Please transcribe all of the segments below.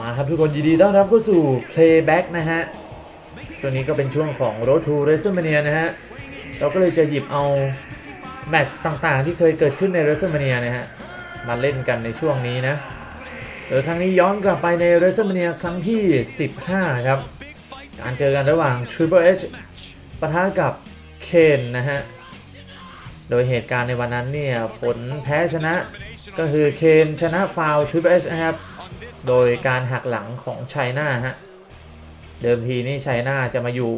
มาครับทุกคนยินดีต้อนรับเข้าสู่ Playback นะฮะช่วงนี้ก็เป็นช่วงของ Road to WrestleMania นะฮะ เราก็เลยจะหยิบเอา แมตช์ต่างๆ ที่เคยเกิดขึ้นใน WrestleMania นะฮะ มาเล่นกันในช่วงนี้นะโดยครั้งนี้ย้อนกลับไปใน WrestleMania ครั้งที่ 15 ครับ การเจอกันระหว่าง Triple H ปะทะกับเคนนะฮะ โดยเหตุการณ์ในวันนั้นเนี่ยผลแพ้ชนะก็คือเคนชนะฟาว Triple H นะครับ โดยการหักหลังของไชน่าฮะ เดิมทีนี่ไชน่าจะมาอยู่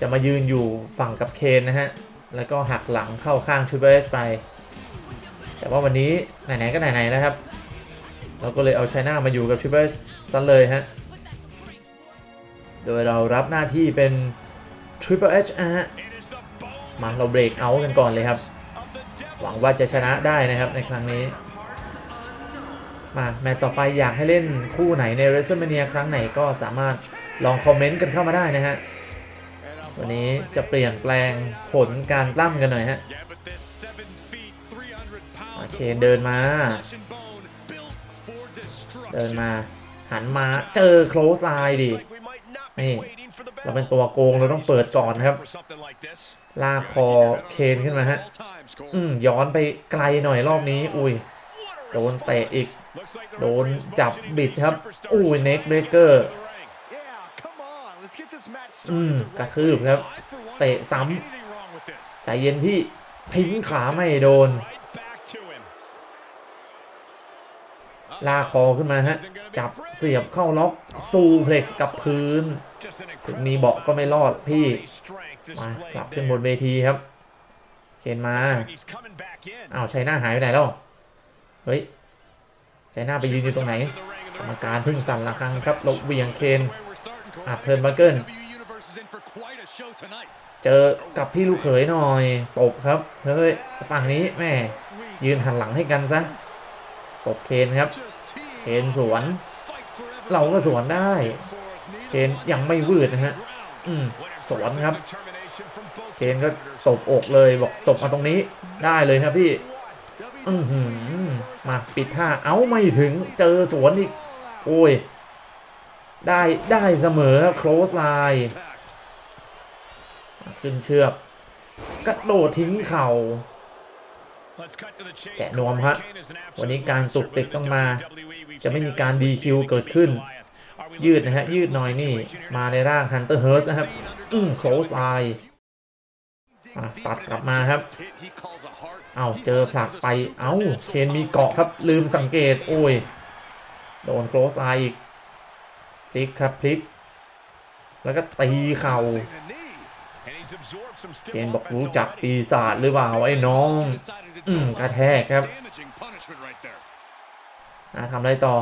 จะมายืนอยู่ฝั่งกับเคนนะฮะ แล้วก็หักหลังเข้าข้าง Triple H ไป แต่ว่าวันนี้ไหนๆก็ไหนๆแล้วครับ เราก็เลยเอาไชน่ามาอยู่กับ Triple H ซะเลยฮะ โดยเรารับหน้าที่เป็น Triple H นะฮะ มาเราเบรกเอากันก่อนเลยครับ หวังว่าจะชนะได้นะครับในครั้งนี้ มาแมตช์ต่อไปอยากให้เล่นคู่ไหนใน WrestleMania ครั้งไหนก็สามารถลองคอมเมนต์กันเข้ามาได้นะฮะ วันนี้จะเปลี่ยนแปลงผลการปล้ำกันหน่อยฮะโอเคเดินมา เดินมา หันมาเจอโคลสไลน์ดินี่เราเป็นตัวโกงเราต้องเปิดก่อนครับ ลากคอเคนขึ้นมาฮะ อืมย้อนไปไกลหน่อยรอบนี้ อุ้ย โดนเตะอีก โดนจับบิดครับ อุ้ยเน็กเบรเกอร์ อืมกระทืบครับ เตะซ้ำใจเย็นพี่ทิ้งขาไม่โดน ลากคอขึ้นมาฮะ จับเสียบเข้าล็อกซูเพล็กกับพื้น ถึงมีเบาะก็ไม่รอดพี่ มากลับขึ้นบนเวทีครับเคนมาอ้าวชัยหน้าหายไปไหนแล้ว เฮ้ยชัยหน้าไปยืนอยู่ตรงไหน กรรมการเพึ่งสั่นละครั้งครับลบเวียงเคนอัดเทิร์นบังเกิลเจอกับพี่ลูกเขยหน่อย ตบครับ เฮ้ย ฝั่งนี้แม่ ยืนหันหลังให้กันซะ ตบเคนครับ เคนสวน เราก็สวนได้ เคนยังไม่วืดนะฮะอืมสวนครับ เคนก็ตบอกเลยบอกตบมาตรงนี้ได้เลยครับพี่ อือหือมาปิดท่าเอาไม่ถึงเจอสวนอีก โอ้ย ได้ได้เสมอครับ close line ขึ้นเชือกกระโดดทิ้งเข่าแกะนวมฮะวันนี้การสุกติดต้องมา จะไม่มีกาการร DQ เกิดขึ้น ยืดนะฮะ ยืดหน่อยนี่ มาในร่าง Hunter Hearst นะครับ อืม close eye อะตัดกลับมาครับ เอาเจอผลักไป เอ้าเคนมีเกาะครับ ลืมสังเกต โอ้ย โดน close eye อีก พลิกครับ พลิก แล้วก็ตีเข่าเกนบอกรู้จักปีศาจหรือเปล่าไอ้น้อง อืมกระแทกครับทำอะไรต่อ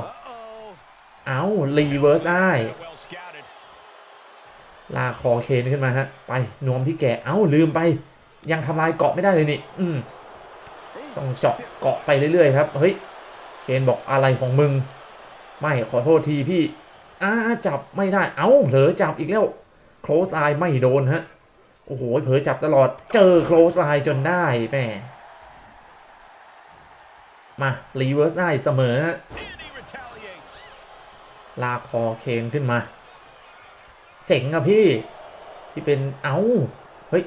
เอารีเวิร์สได้ลากคอเคนขึ้นมาฮะ ไปนวมที่แกเอ้าลืมไป ยังทำลายเกาะไม่ได้เลยนี่ อืมต้องเจาะเกาะไปเรื่อยๆครับ เฮ้ย เคนบอกอะไรของมึง ไม่ขอโทษทีพี่อ้าจับไม่ได้ เอ้าเผลอจับอีกแล้ว โคลสไอไม่โดนฮะ โอ้โห เผลอจับตลอด เจอโคลสไอจนได้แม่มารีเวิร์สได้เสมอฮะ ลากคอเคนขึ้นมา เจ๋งอะพี่ ที่เป็นเอา้า เฮ้ย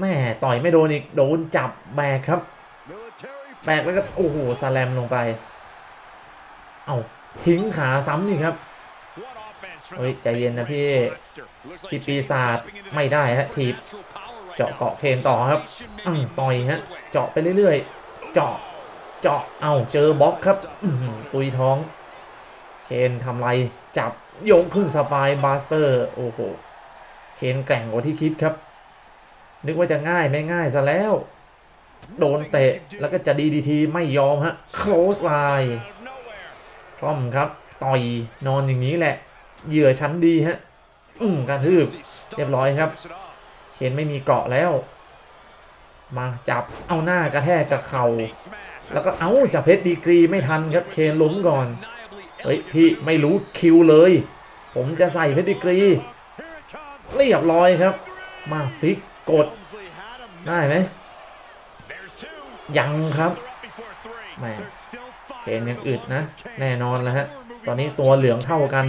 แม่ต่อยไม่โดนอีก โดนจับแบกครับ แบกแล้วก็โอ้โหสแลมลงไป เอาทิ้งขาซ้ำนี่ครับเฮ้ย ใจเย็นนะพี่พี่ปีศาจไม่ได้ฮะถีบเจาะเกาะเคนต่อครับอืมต่อยฮะ เจาะไปเรื่อยๆ เจาะ เจาะ เอาเจอบล็อกครับอืตุยท้อง เคนทำไรจับยกขึ้นสปายบาสเตอร์โอ้โหเคนแกร่งกว่าที่คิดครับ นึกว่าจะง่ายไม่ง่ายซะแล้ว โดนเตะแล้วก็จะดีดีทีไม่ยอมฮะ close line คล่อมครับ ต่อยนอนอย่างนี้แหละ เหยื่อชั้นดีฮะ อืมการทืบเรียบร้อยครับเคนไม่มีเกาะแล้ว มาจับเอาหน้ากระแทกกับเข่าแล้วก็เอาจับเพชรดีกรีไม่ทันครับเคนล้มก่อน เฮ้ยพี่ไม่รู้คิวเลย ผมจะใส่เพชรดีกรีเรียบร้อยครับ มาพลิกกดได้ไหมยังครับแม่เคนยังอึดนะ แน่นอนแล้วฮะ ตอนนี้ตัวเหลืองเท่ากัน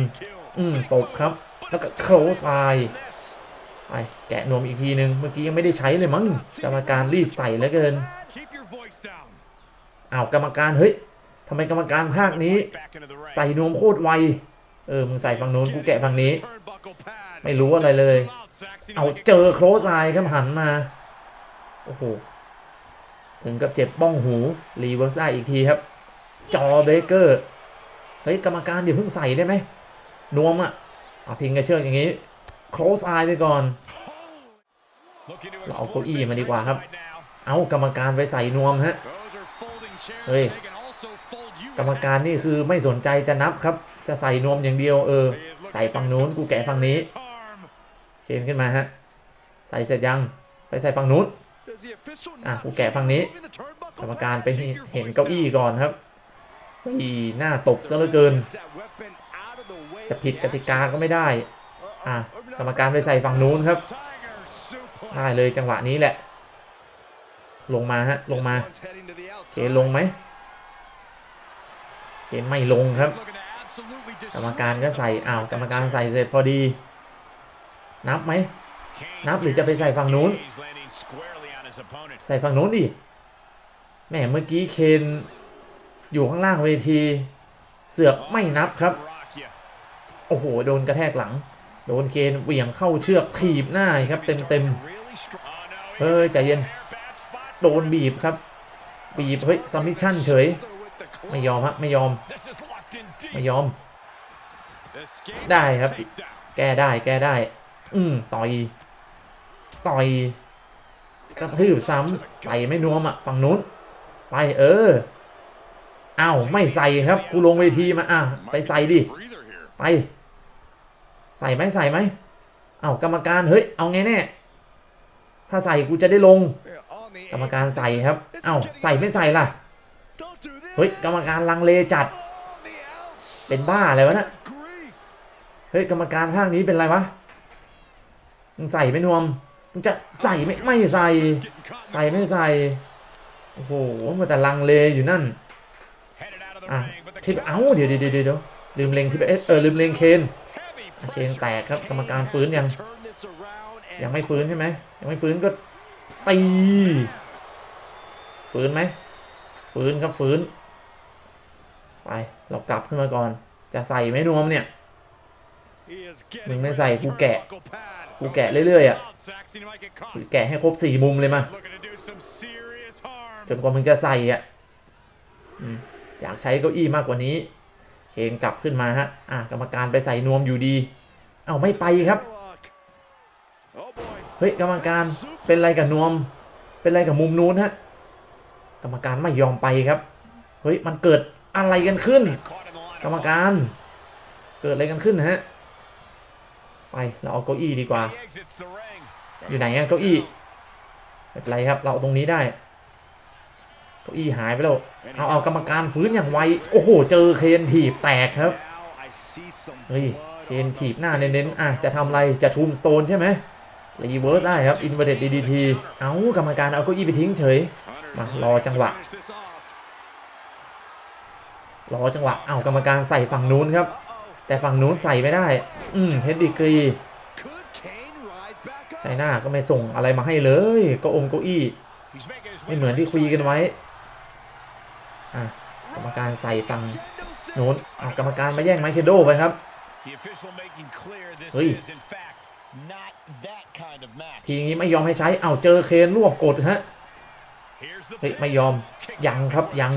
อืมตบครับ แล้วก็โครสไายไปแกะนวมอีกทีนึง เมื่อกี้ยังไม่ได้ใช้เลยมั้งกรรมการรีบใส่เหลือเกินอ้าวกรรมการเฮ้ย ทำไมกรรมการภาคนี้ ใส่นวมโคตรไว เออ มึงใส่ฝั่งนู้นกูแกะฝั่งนี้ ไม่รู้อะไรเลย เอาเจอโครสไายครับหันมา โอ้โห ถึงกับเจ็บบ้องหูรีเวิร์สได้อีกทีครับ จอเบเกอร์ เฮ้ย กรรมการอย่าเพิ่งใส่ได้ไหมนวมอะเอาพิงกระเชือกอย่างนี้ โครสไอไปก่อน เราเอาเก้าอี้มาดีกว่าครับ เอากรรมการไปใส่นวมฮะ เฮ้ย กรรมการนี่คือไม่สนใจจะนับครับ จะใส่นวมอย่างเดียวเออ ใส่ฝั่งนู้นกูแกะฝั่งนี้เชนขึ้นมาฮะ ใส่เสร็จยังไปใส่ฝั่งนู้นอะกูแกะฝั่งนี้ กรรมการไปเห็นเก้าอี้ก่อนครับอีหน้าตบซะเหลือเกิน จะผิดกติกาก็ไม่ได้ อะกรรมการไปใส่ฝั่งนู้นครับ ได้เลยจังหวะนี้แหละ ลงมาฮะ ลงมาเชนลงไหม เชนไม่ลงครับ กรรมการก็ใส่อ้าวกรรมการใส่เสร็จพอดี นับไหมนับหรือจะไปใส่ฝั่งนู้น ใส่ฝั่งนู้นดิแหมเมื่อกี้เคนอยู่ข้างล่างเวที เสือกไม่นับครับ โอ้โห โดนกระแทกหลัง โดนเคนเหวี่ยงเข้าเชือกถีบหน้าครับเต็มเต็มๆเฮ้ยใจเย็น โดนบีบครับ บีบเฮ้ยซัมมิชชั่นเฉย ไม่ยอมฮะไม่ยอม ไม่ยอม ได้ครับ แก้ได้แก้ได้ อืมต่อย ต่อยกระทืบซ้ำใส่ไม่นวมอะฝั่งนู้น ไปเอออ้าวไม่ใส่ครับ กูลงเวทีมาอะไปใส่ดิไป ใส่ไหมใส่ไหมเอากรรมการเฮ้ยเอาไงแน่ถ้าใส่กูจะได้ลง กรรมการใส่ครับ เอาใส่ไม่ใส่ล่ะ เฮ้ยกรรมการลังเลจัด เป็นบ้าอะไรวะเนะเฮ้ยกรรมการภาคนี้เป็นไรวะมึงใส่ไม่นวมมึงจะใส่ไม่ไม่ใส่ ใส่ไม่ใส่โอ้โหมันแต่ลังเลอยู่นั่นอะทิปเอ้าเดี๋ยวเดี๋ยวเดี๋ยวเดี๋ยวลืมเลงทิปเอสเออลืมเลงเคนเคนแตกครับกรรมการฟื้นยังยังไม่ฟื้นใช่ไหมยังไม่ฟื้นก็ตีฟื้นไหมฟื้นครับฟื้น ไป เรากลับขึ้นมาก่อน จะใส่ไหมนวมเนี่ยมึงไม่ใส่กูแกะ กูแกะเรื่อยๆอะแกะให้ครบสี่มุมเลยมาจนกว่ามึงจะใส่อะอืมอยากใช้เก้าอี้มากกว่านี้เชนกลับขึ้นมาฮะอะกรรมการไปใส่นวมอยู่ดี เอ้าไม่ไปครับเฮ้ยกรรมการเป็นไรกับนวม เป็นไรกับมุมนู้นฮะกรรมการไม่ยอมไปครับ เฮ้ยมันเกิด อะไรกันขึ้น กรรมการ เกิดอะไรกันขึ้นฮะ ไปเราเอาเก้าอี้ดีกว่า อยู่ไหนอะเก้าอี้ไม่เป็นไรครับ เราเอาตรงนี้ได้เก้าอี้หายไปแล้วเอาเอากรรมการฟื้นอย่างไวโอ้โห เจอเคนถีบแตกครับเฮ้ยเคนถีบหน้าเน้นๆอะจะทำอะไรจะทูมสโตนใช่ไหมรีเวิร์สได้ครับอินเวอร์เดดีดีทีเอากรรมการเอาเก้าอี้ไปทิ้งเฉยมารอจังหวะ รอจังหวะเอากรรมการใส่ฝั่งนู้นครับ แต่ฝั่งนู้นใส่ไม่ได้ อืมเฮดดีกรีไชหน้าก็ไม่ส่งอะไรมาให้เลย ก็องค์เก้าอี้ ไม่เหมือนที่คุยกันไว้อะกรรมการใส่ฝั่งนู้นเอากรรมการมาแย่งไมค์เคโดไปครับเฮ้เฮ้ยยทีนี้ไม่ยอมให้ใช้เอาเจอเคนรวบกดฮะเฮ้ยไม่ยอมยังครับยัง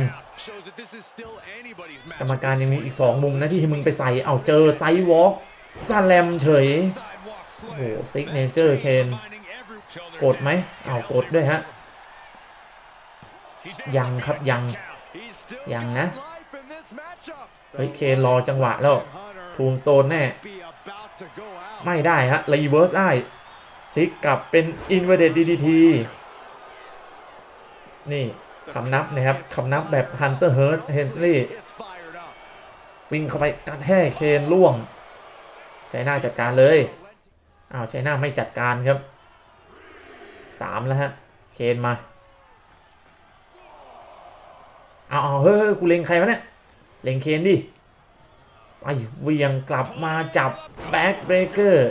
กรรมการยังมีอีกสองมุมนะที่มึงไปใส่เอาเจอไซด์วอล์กซาแลมเฉย โอ้โหซิกเนเจอร์เคนกดไหมเอากดด้วยฮะ ยังครับยังยังนะ เฮ้ยเคนรอจังหวะแล้วทูมสโตนแน่ ไม่ได้ฮะรีเวิร์สได้พลิกกลับเป็น Inverted DDT นี่ คำนับนะครับคำนับแบบ Hunter Hearst Hensley วิ่งเข้าไปกระแทกเคนล่วงใช้หน้าจัดการเลยอ้าวใช้หน้าไม่จัดการครับสามแล้วฮะเคนมาเอาเอาเฮ้ยเฮ้กูเล็งใครวะเนี่ยเล็งเคนดิไปเวียงกลับมาจับแบ็กเบรเกอร์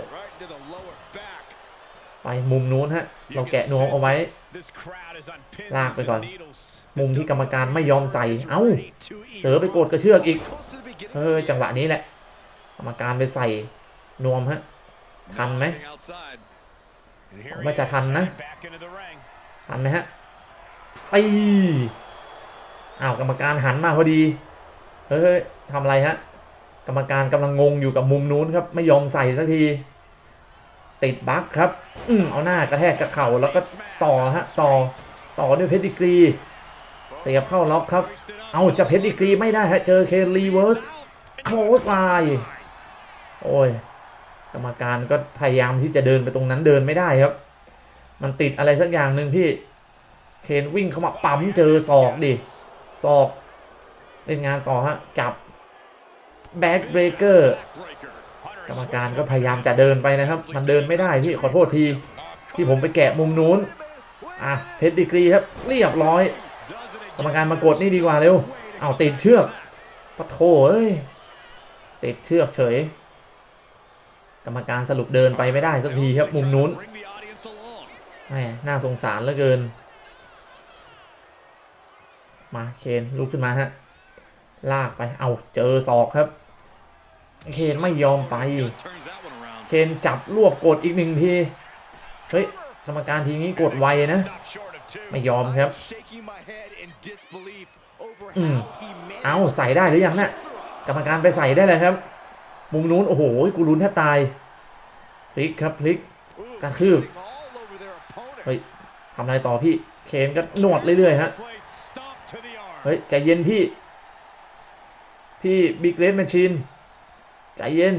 ไปมุมนู้นฮะเราแกะนวมเอาไว้ This crowd is on pins ลากไปก่อน and needles. มุมที่กรรมการไม่ยอมใส่ เอ้า Ready to เสือไปกดกระเชือกอีก Close to the beginning เออจังหวะนี้แหละ กรรมการไปใส่นวมฮะ ทันไหม outside. And here ผม he ว่าจะ is, ทันนะ back into the ring. ทันไหมฮะตีอ้าวกรรมการหันมาพอดี เฮ้ยทำอะไรฮะ กรรมการกำลังงงอยู่กับมุมนู้นครับ ไม่ยอมใส่สักที ติดบั๊กครับ อืมเอาหน้ากระแทกกับเข่าแล้วก็ต่อฮะต่อต่อด้วยเพชรดิกรี เสียบเข้าล็อกครับ เอาจะเพชรดิกรีไม่ได้ฮะเจอเครีเวิร์สโคสไลน์โอ้ยกรรมการก็พยายามที่จะเดินไปตรงนั้นเดินไม่ได้ครับ มันติดอะไรสักอย่างหนึ่งพี่ เคนวิ่งเข้ามาปั๊มเจอศอกดิศอก เล่นงานต่อฮะจับแบ็กเบรกเกอร์ กรรมการก็พยายามจะเดินไปนะครับ มันเดินไม่ได้พี่ขอโทษที ที่ผมไปแกะมุมนู้นอะเพชรดีกรีครับเรียบร้อย กรรมการมากดนี่ดีกว่าเร็วเอาติดเชือกปะโถเอ้ยติดเชือกเฉย กรรมการสรุปเดินไปไม่ได้สักทีครับมุมนู้นแหมน่าสงสารเหลือเกิน มาเคนลุกขึ้นมาฮะลากไปเอาเจอศอกครับ เคนไม่ยอมไป Turns that one around. เคนจับรวบกดอีกหนึ่งที เฮ้ยกรรมการทีนี้กดไวนะ Stop short of two. ไม่ยอมครับ Shaking my head in disbelief over อืม how he managed เอาใส่ได้หรือยังนะ่ะกรรมการไปใส่ได้เลยครับ มุมนู้นโอ้โหกูลุ้นแทบตายพลิกครับพลิกกระทืบ all over their opponent. เฮ้ยทำอะไรต่อพี่ เคนก็นวดเรื่อยๆฮะ Place stomp to the arm. เฮ้ยใจเย็นพี่ พี่บิ๊กเรดแมชชีน ใจเย็น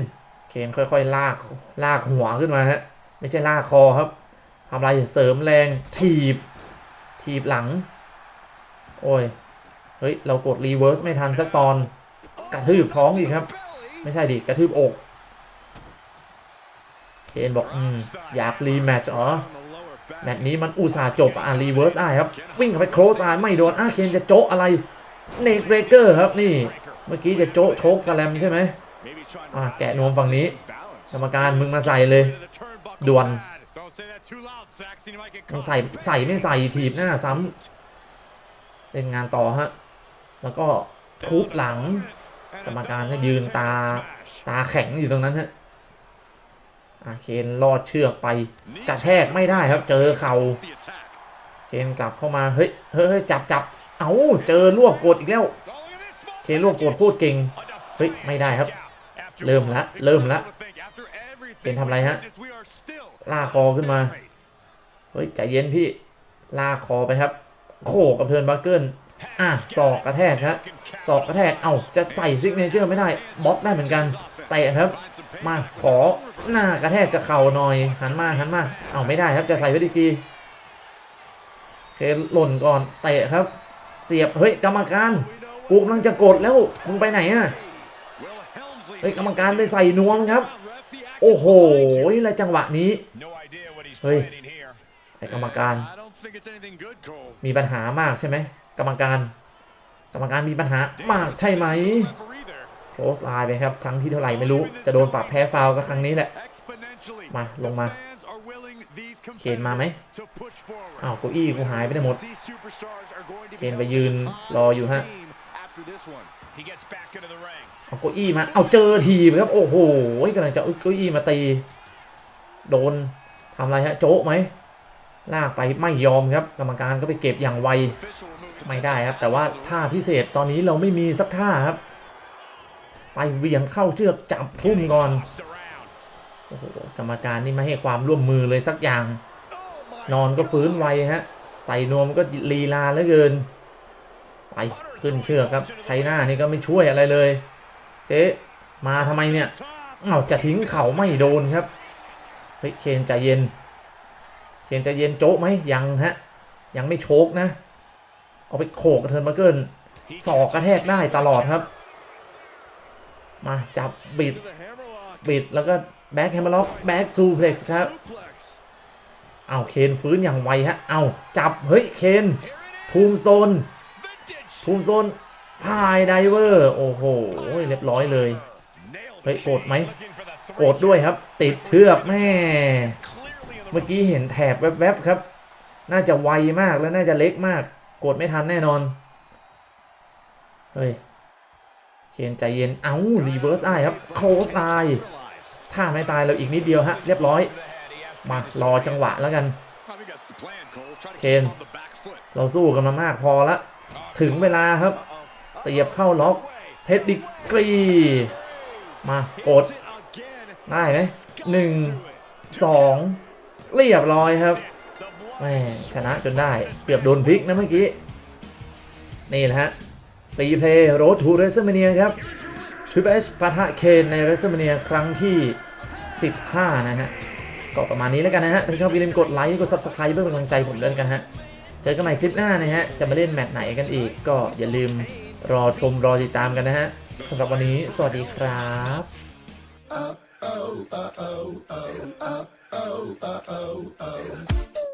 เคนค่อยๆ ลากลากหัวขึ้นมาฮะ ไม่ใช่ลากคอครับทำอะไรเสริมแรง ถีบ ถีบหลัง โอ้ย เฮ้ย เรากดรีเวิร์สไม่ทันสักตอน กระทืบท้องอีกครับ ไม่ใช่ดิ กระทืบอก เคนบอก อืม อยากรีแมตช์เหรอแมตช์นี้มันอุตส่าห์จบ อะรีเวิร์สไอครับ วิ่งเข้าไปโครสไอไม่โดนอะเคนจะโจะอะไร เนกเบรเกอร์ครับนี่ เมื่อกี้จะโจะโชกสแลมใช่ไหม อะ rally แกะนวมฝั่งนี้ his balance. กรรมการมึงมาใส่เลย Into the turnbuckle ด่วน pad. Don't say that too loud, Saxon. You might get ต้อง caught. ใส่ใส่ไม่ใส่ถีบหน้าซ้ำเล่นงานต่อฮะ แล้วก็ทุบหลัง กรรมการก็ยืนตาตาแข็งอยู่ตรงนั้นฮะอะเคนลอดเชือกไปกระแทกไม่ได้ครับ เจอเข่า The attack. เคนกลับเข้ามาเฮ้ยเฮ้ยเฮ้ยจับจับเอ้าเจอรวบกดอีกแล้ว Oh, look at this smoke. เคนรวบกดโคตรเก่งเฮ้ยไม่ได้ครับ After เริ่มละเริ่มละ After everything เคนทำอะไรฮะ we witnessed, we are still ลากคอขึ้นมาเฮ้ยใจเย็นพี่ลากคอไปครับ โขกกับเทิร์นบัคเกิลอะศอกกระแทกฮะศอกกระแทกเอ้าจะใส่ซิกเนเจอร์ไม่ได้บล็อกได้เหมือนกันเตะครับ มาขอหน้ากระแทกกับเข่าหน่อยหันมาหันมาเอ้าไม่ได้ครับจะใส่วิดีกีเคหล่นก่อนเตะครับ เสียบเฮ้ยกรรมการกูกำลังจะกดแล้วมึงไปไหนอะ เฮ้ยกรรมการไปใส่นวมครับ โอ้โหแล้วจังหวะนี้ No idea what he's Hey. planning here. ไอ้กรรมการ มีปัญหามากใช่ไหมกรรมการ กรรมการมีปัญหามากใช่ไหมโคสไลน์ไปครับครั้งที่เท่าไหร่ไม่รู้จะโดนปรับแพ้ฟาวก็ครั้งนี้แหละ มาลงมาเคนมาไหมอ้าวก้าอี้กูหายไปได้หมดเคนไปยืนรออยู่ฮะ เอาเก้าอี้มา เอาเจอทีบครับ โอ้โหกำลังจะเอาเก้าอี้มาตี โดนทำอะไรฮะ โจ๊ะไหม ลากไปไม่ยอมครับ กรรมการก็ไปเก็บอย่างไว ไม่ได้ครับ แต่ว่าท่าพิเศษตอนนี้เราไม่มีสักท่าครับ ไปเวียงเข้าเชือกจับทุ่มก่อน โอ้โห กรรมการนี่ไม่ให้ความร่วมมือเลยสักอย่าง นอนก็ฟื้นไวฮะ ใส่นวมก็ลีลาเหลือเกิน ไปขึ้นเชือกครับ ใช้หน้านี่ก็ไม่ช่วยอะไรเลย เจ๊มาทำไมเนี่ย Top. อ้าวจะทิ้งเขาไม่โดนครับเฮ้ยเคนใจเย็นเคนใจเย็นโจ๊ะไหมยังฮะ ยังไม่โชกนะ เอาไปโขกกระเทินมาเกิน He ศอกกระแทกได้ตลอดครับ มาจับบิดบิดแล้วก็แบ็คแฮมเมอร์ล็อกแบ็คซูเพล็กซ์ครับเอาเคนฟื้นอย่างไวฮะ เอาจับ เฮ้ย เคน Here it is. ทูมสโตนภูมิโซน พายไดเวอร์ โอ้โห เรียบร้อยเลย เฮ้ยโกรธไหมโกรธด้วยครับ ติดเชือกแม่ เมื่อกี้เห็นแถบแวบๆครับ น่าจะไวมากและน่าจะเล็กมาก กดไม่ทันแน่นอน เฮ้ยเคนใจเย็น เอ้า รีเวิร์สไอครับ โคสไอถ้าไม่ตายเราอีกนิดเดียวฮะ เรียบร้อย มารอจังหวะแล้วกัน I think that's the plan, Cole. Try to Ken. keep him on the back foot. เราสู้กันมามากพอละ ถึงเวลาครับ เสียบเข้าล็อกเพชรดิกรี มากด Again. ได้ไหมหนึ่งสองเรียบร้อยครับแม่ชนะจนได้ เปรียบโดนพลิกนะเมื่อกี้ นี่แหละฮะรีเพย์โรดทูเรสเมเนียครับทริปเอชปะทะเคนในเรสเมเนียครั้งที่ 15 นะฮะ ก็ประมาณนี้แล้วกันนะฮะ ถ้าชอบอย่าลืมกดไลค์ กด Subscribe เพื่อเป็นกำลังใจผมด้วยกันฮะ เจอกันใหม่คลิปหน้านะฮะ จะมาเล่นแมตช์ไหนกันอีก ก็อย่าลืม รอชมรอติดตามกันนะฮะสำหรับวันนี้ สวัสดีครับ oh, oh, oh, oh, oh, oh, oh, oh.